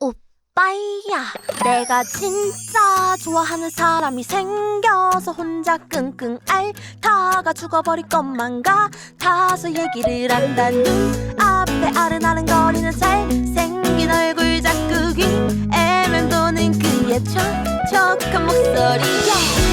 오빠야 내가 진짜 좋아하는 사람이 생겨서 혼자 끙끙 앓다가 죽어버릴 것만 같아서 얘기를 한다 눈앞에 아른아른거리는 잘생긴 얼굴 자꾸 귀에 맴도는 그의 촉촉한 목소리 yeah.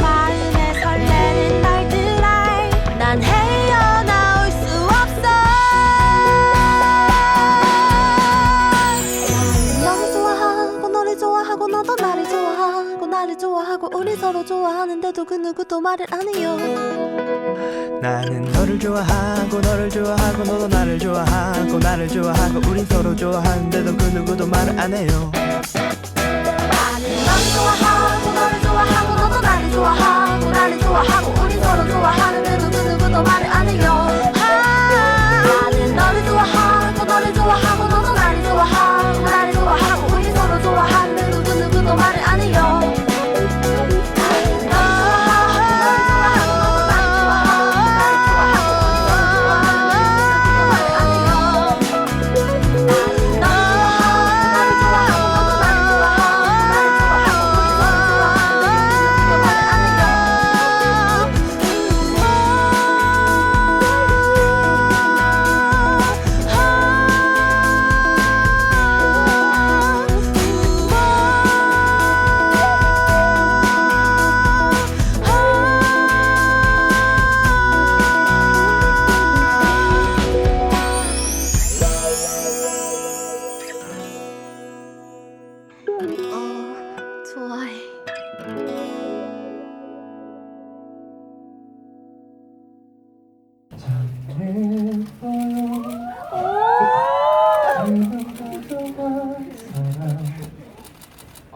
마음에 설레는 난 헤어나올 수 없어. 너를 좋아하고 너를 좋아하고 너도 나를 좋아하고 나를 좋아하고 우리 서로 좋아하는데도 그 누구도 말을 안 해요. 나는 너를 좋아하고 너를 좋아하고 너도 나를 좋아하고 나를 좋아하고 우린 서로 좋아하는데도 그 누구도 말을 안 해요 너를 좋아하고 너를 좋아하고 너도 나를 좋아하고 나를 좋아하고 우리 서로 좋아하는 데 누구 누구도 말을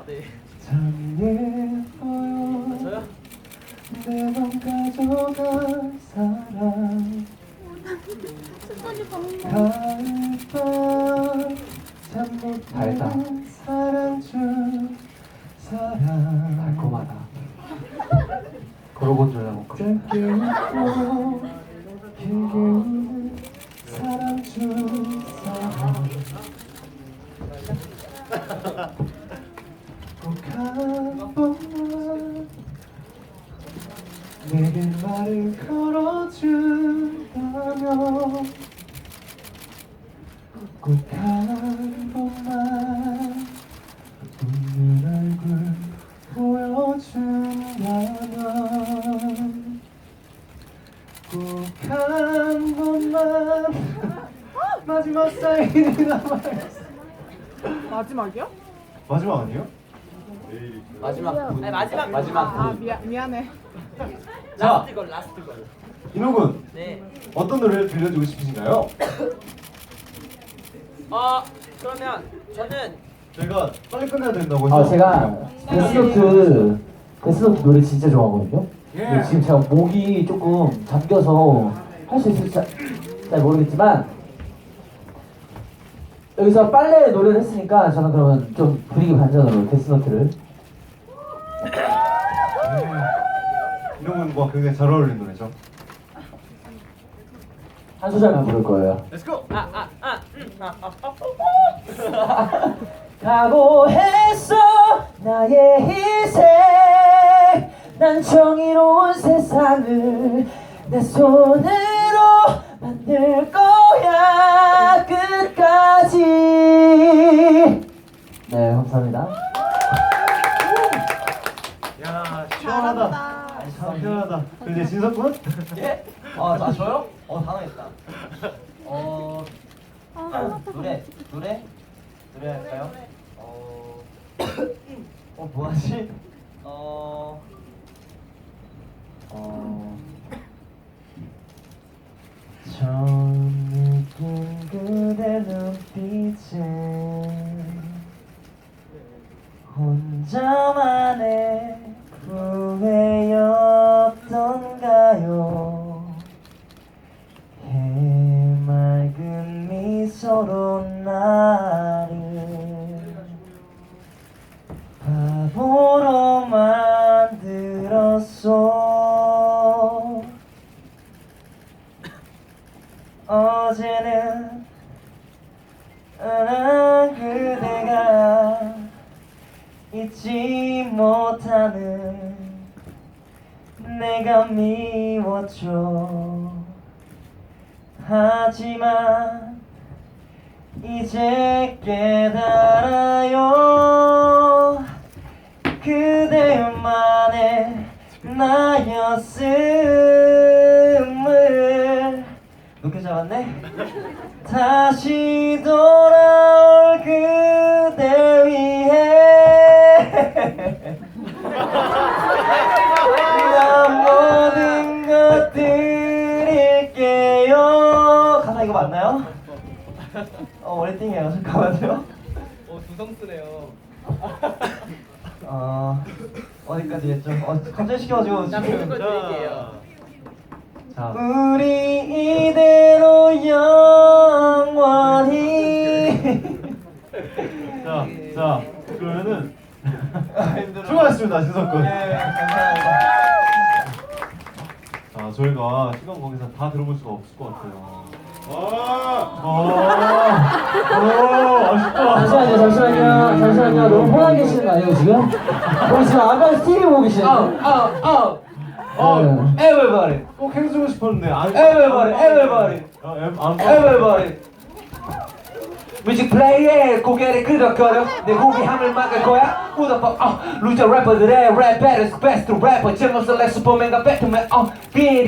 참 예뻐요 내맘 가져간 사람 가을밤 참 못한 사랑 중 사랑 달콤하다. 걸어본 줄 알고. 짧게 웃고 길게 웃는 사랑 중 사랑 한 번만 마지막 사인이 남아있어 마지막이요? 마지막 아니에요? 마지막. 아니, 마지막 마지막. 아 미안 미안해. 자, 라스트 걸 라스트 걸. 인호군 네. 어떤 노래를 들려주고 싶으신가요? 어 그러면 저는 저희가 빨리 끝내야 된다고 해서 아 제가 데스노트 데스노트 노래 진짜 좋아하거든요. 네, 지금 제가 목이 조금 잠겨서 할 수 있을지 잘, 잘 모르겠지만 여기서 빨래 노래를 했으니까 저는 그러면 좀 분위기 반전으로 데스노트를 민호군과 굉장히 잘 어울리는 노래죠. 한 소절만 부를 거예요. 각오했어 나의 희생 난 정의로운 세상을 내 손 으로 만들 거야 끝까지 네 감사합니다 야 시원하다. 참 시원하다. 근데 진석군? 예? 아, 나 저요? 어, 당황했다. 어, 노래, 노래? 노래 할까요? 어, 어, 뭐하지? 어, 어, 하지만 이제 깨달아요. 그대만의 나였음을. 높게 잡았네? 다시 돌아올 그대 위해. 난 모든 것 드릴게요 가사 이거 맞나요? 어 원래띵이에요 잠깐만요 어, 두성스네요. 어 어디까지 했죠? 어 갑자기 시켜가지고 모든 걸 드릴게요. 자. 우리 이대로 영원히 자, 자 그러면은 수고하셨습니다 진석군. 예, 감사합니다. 자 저희가 시간 관계상 다 들어볼 수가 없을 것 같아요. 아, 아, 아쉽다. 잠시만요 잠시만요 잠시만요 너무 혼자 계시는 거 아니에요 지금? 우리 지금 아까 TV 보고 계시는데 어, 어, everybody, 꼭 해주고 싶었는데 안. everybody, everybody, 어, 엠- 안. everybody. 뮤직 플레이에 고개를 끄덕거려. 내 호기함을 막을 거야. 우다퍼 어 루저 래퍼들의 랩 배틀 베스트 래퍼. 제목을 슈퍼맨과 배트맨 어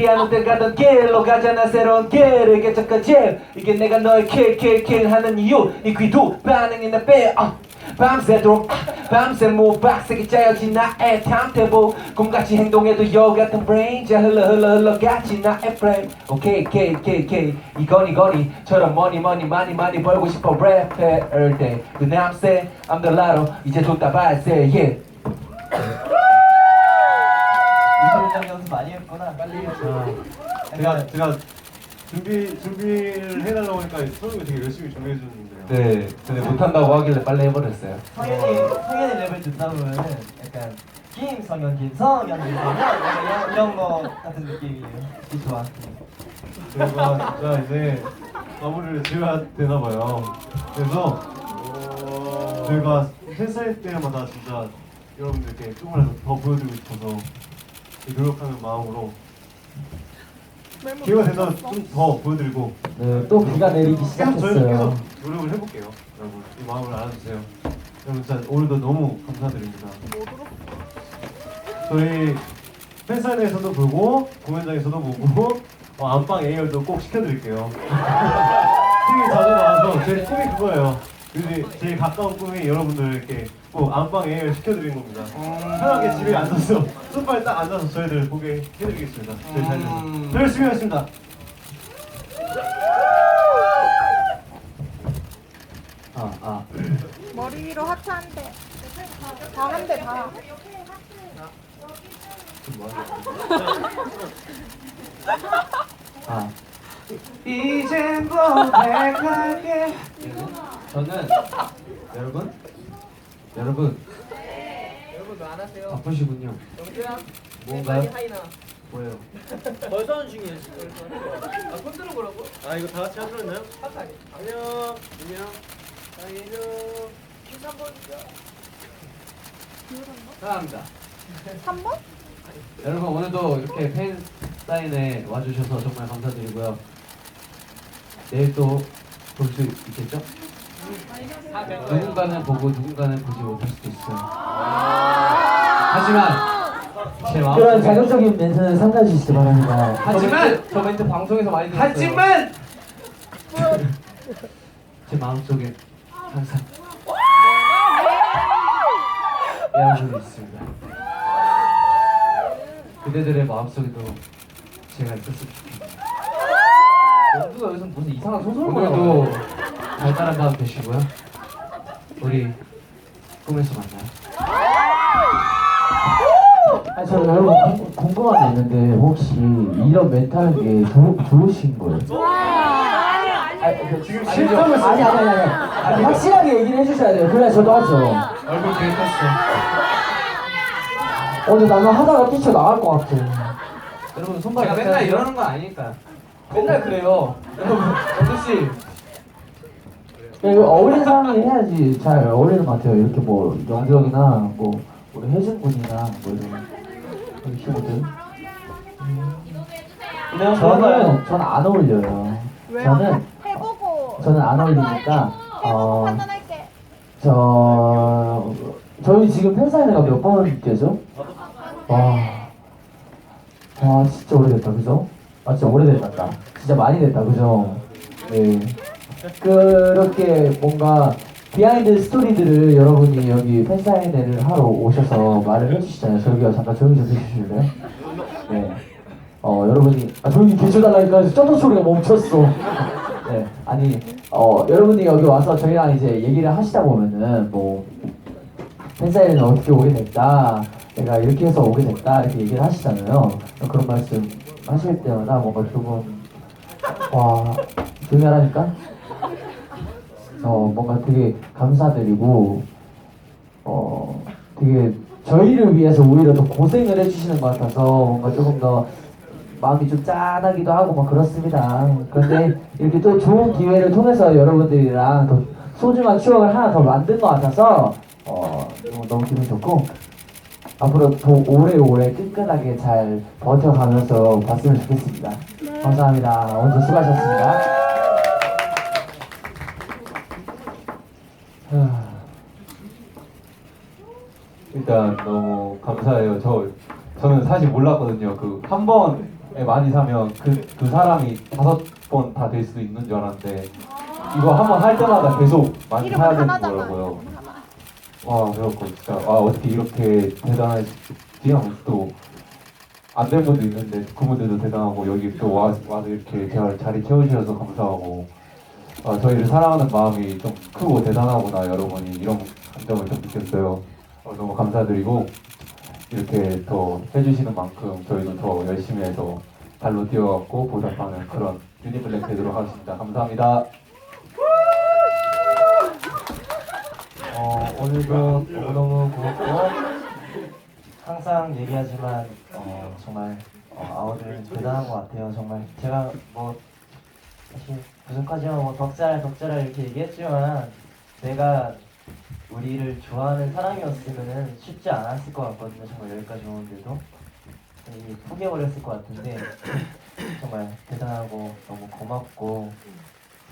하는 데 가던 길로 가잖아. 새로운 길을 개척하지 이게 내가 너의 킬킬킬 하는 이유. 이 귀도 반응이 나빼 어 밤새도록 아, 밤새 모박색이 짜여진 나의 타임테이블 꿈같이 행동해도 여 같은 브레인자 흘러 흘러 흘러 같이 나의 프레임 오케이 오케이 오케이 오케이. 이거니 거니처럼 머니 머니 많이 많이 벌고 싶어 랩할 때그 남새 I'm the lotto. 이제 줬다 발세 yeah. 이소장 연습 많이 했구나. 빨리. 제가 제가 준비 준비를 해달라고 하니까 선생님이 되게 열심히 준비해 주셨는데요. 네 근데 못한다고 하길래 빨리 해버렸어요 성현이, 성현이 랩을 듣다 보면은 약간 김성현, 김성현, 김성현 이런 거 같은 느낌이에요. 이 좋아. 저희가 진짜 이제 마무리를 지어야 되나 봐요. 그래서 저희가 팬사인 때마다 진짜 여러분들께 조금이라도 더 보여드리고 싶어서 노력하는 마음으로 기회가 되면 좀 더 보여드리고 네, 또 비가 내리기 계속 저희는 시작했어요 계속 노력을 해볼게요. 여러분 이 마음을 알아주세요. 여러분 진짜 오늘도 너무 감사드립니다. 저희 팬사인회에서도 보고 공연장에서도 보고 어, 안방 A열도 꼭 시켜드릴게요. TV 자주 나와서 제 꿈이 그거예요. 근데 제일 가까운 꿈이 여러분들께 꼭 안방 A열 시켜드리는 겁니다. 편하게 집에 앉아서 소파에 딱 앉아서 저희들 보게 해드리겠습니다. 저희 잘저 열심히 하겠습니다. 아, 아. 머리 위로 하트 한 대. 다 한 대, 다. 아 이젠 고백할게 저는 여러분 여러분 여러분 왜 안 하세요? 바쁘시군요 정수야. 뭔가요? 하이나. 뭐예요? 벌써는 중이에요 지금. 아 손 들어 보라고? 아 이거 다 같이 하셨나요? 하트 아니. 안녕. 안녕. 안녕. 퀴즈 한번 줘. 사랑합니다 3번? 여러분 오늘도 이렇게 팬 사인회 와주셔서 정말 감사드리고요 내일 또 볼 수 있겠죠? 누군가는 보고 누군가는 보지 못할 수도 있어요 하지만 제 마음 그런 자극적인 멘트는 삼가 주시기 바랍니다. 하지만 저 멘트 방송에서 많이 들었어요. 하지만 제 마음속에 항상 여러분이 있습니다. 그대들의 마음속에도 제가 있었으면 좋겠네요. 영두가 여기서 무슨 이상한 소설만 오늘도 달달한 밤 되시고요. 우리 꿈에서 만나요. 아, 저 여러분 궁- 궁금한 게 있는데 혹시 이런 하는 게 좋, 좋으신 거예요? 지금 실감을 아니 아니 아니 아니 확실하게 얘기를 해주셔야 돼요. 그래야 저도 하죠. 얼굴 되게 컸어. 어, 근데 나는 하다가 뛰쳐 나갈 것 같아. 여러분 손발 제가 맨날 이러는 거 아니니까. 맨날 그래요. 여러분 영두 씨. 야, 이거 어울리는 사람이 해야지 잘 어울리는 것 같아요. 이렇게 뭐 영경이나 뭐 우리 혜준 군이나 뭐 이런 우리 친구들. 저는 저는 안 어울려요. 저는 해보고 저는 안 어울리니까 어. 판단할게. 저 저희 지금 팬사인회가 몇 번째죠? 와, 와 진짜 오래됐다 그죠? 아 진짜 오래됐다 진짜 많이 됐다 그죠? 네 그렇게 뭔가 비하인드 스토리들을 여러분이 여기 팬사인회를 하러 오셔서 말을 해주시잖아요 저기요 잠깐 조용히 좀 해주실래요? 네. 어 여러분이 아 조용히 계셔달라니까 쩌도 소리가 멈췄어. 네 아니 어 여러분이 여기 와서 저희랑 이제 얘기를 하시다 보면은 뭐 팬사인회는 어떻게 오게 됐다. 내가 이렇게 해서 오게 됐다 이렇게 얘기를 하시잖아요. 그런 말씀 하실 때마다 뭔가 조금 와 조용히 하라니까. 어 뭔가 되게 감사드리고 어 되게 저희를 위해서 오히려 더 고생을 해주시는 것 같아서 뭔가 조금 더 마음이 좀 짠하기도 하고 막 그렇습니다. 그런데 이렇게 또 좋은 기회를 통해서 여러분들이랑 더 소중한 추억을 하나 더 만든 것 같아서 어 너무, 너무 기분 좋고 앞으로 더 오래오래 끈끈하게 잘 버텨가면서 봤으면 좋겠습니다. 감사합니다. 오늘 수고하셨습니다. 일단 너무 감사해요. 저 저는 사실 몰랐거든요. 그 한 번에 많이 사면 그 그 사람이 다섯 번 다 될수 있는 줄 알았는데 이거 한 번 할 때마다 계속 많이 사야 되는. 거라고요. 와 그래갖고 진짜 아 어떻게 이렇게 대단하지 하면서 또안 된 분도 있는데 그분들도 대단하고 여기 또 와, 와서 이렇게 제가 자리 채워주셔서 감사하고 아, 저희를 사랑하는 마음이 좀 크고 대단하구나 여러분이 이런 감정을 좀 느꼈어요. 어, 너무 감사드리고 이렇게 더 해주시는 만큼 저희도 더 열심히 해서 발로 뛰어갖고 보답하는 그런 유니블랙 되도록 하겠습니다. 감사합니다. 어, 오늘도 너무너무 고맙고 항상 얘기하지만 어, 정말 어, 아우들 대단한 것 같아요. 정말 제가 뭐 사실 부족하지만 뭐 덕잘 덕잘을 이렇게 얘기했지만 내가 우리를 좋아하는 사람이었으면은 쉽지 않았을 것 같거든요. 정말 여기까지 오는데도 포기해버렸을 것 같은데 정말 대단하고 너무 고맙고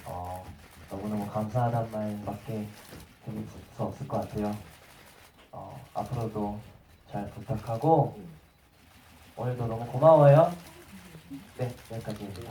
어, 너무너무 감사하단 말밖에 드릴 수 없을 것 같아요. 어, 앞으로도 잘 부탁하고 오늘도 너무 고마워요. 네, 여기까지입니다.